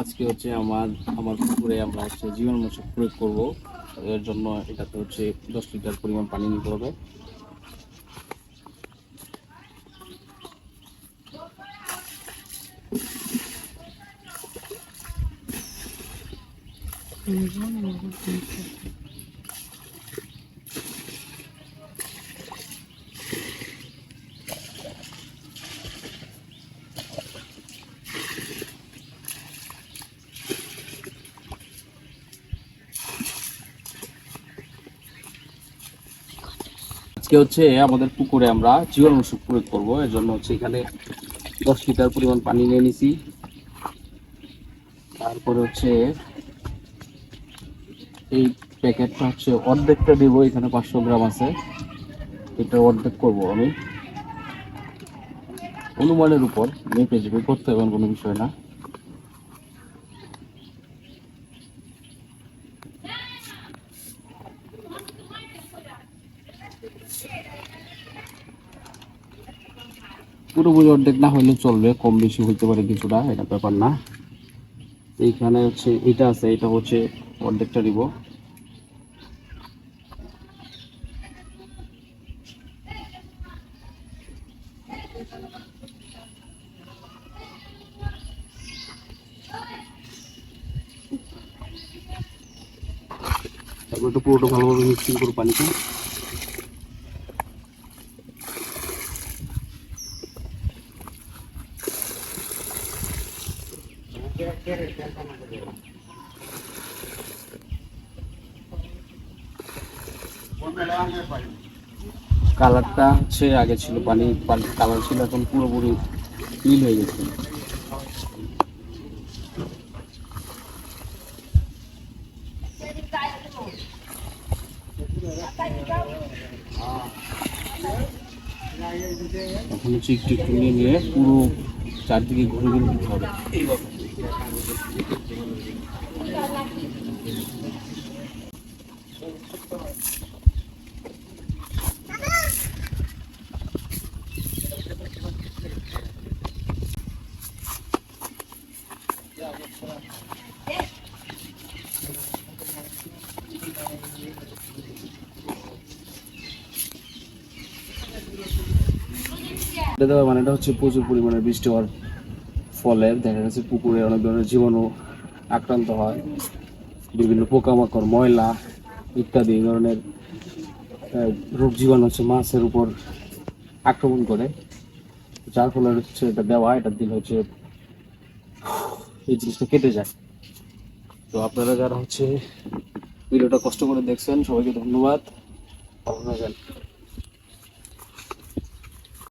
আজকে হচ্ছে আমার আমার পুকুরে আমরা হচ্ছে জীবাণুনাশক প্রয়োগ করব। এর জন্য এটাতে হচ্ছে দশ লিটার পরিমাণ পানি নিতে হবে। আজকে হচ্ছে আমাদের পুকুরে আমরা জীবাণুনাশক প্রয়োগ করব। এর জন্য হচ্ছে এখানে দশ লিটার পরিমাণ পানি নিয়ে নিছি। তারপরে হচ্ছে এই প্যাকেটটা হচ্ছে অর্ধেকটা দেবো, এখানে পাঁচশো গ্রাম আছে। এটা অর্ধেক করব আমি। অনুমানের উপর মেপে যেপে করতে এমন কোনো বিষয় না। পুরোপুরি অর্ধেক না হলে চলবে, কম বেশি হইতে পারে কিছুটা, এটা ব্যাপার না। এইখানে হচ্ছে এটা আছে, এটা হচ্ছে অর্ধেকটা দিব একটু পুরোটা ভালোভাবে মিক্সিং করো পানিতে কালারটা হচ্ছে আগে ছিল পানি কালার ছিল এখন পুরোপুরি নীল হয়ে গেছে। এখন হচ্ছে একটু একটু নিয়ে নিয়ে পুরো চারদিকে ঘুরে ঘুরে দিতে হবে। এইভাবে মানে এটা হচ্ছে প্রচুর পরিমাণে বৃষ্টি হওয়ার ফলে দেখা গেছে পুকুরে অনেক ধরনের জীবাণু আক্রান্ত হয়। বিভিন্ন পোকামাকড়, ময়লা ইত্যাদি এই ধরনের রোগ জীবাণু হচ্ছে মাছের উপর আক্রমণ করে। যার ফলে হচ্ছে এটা দেওয়া, এটা দিন হচ্ছে এই জিনিসটা কেটে যায়। তো আপনারা যারা হচ্ছে ভিডিওটা কষ্ট করে দেখছেন সবাইকে ধন্যবাদ।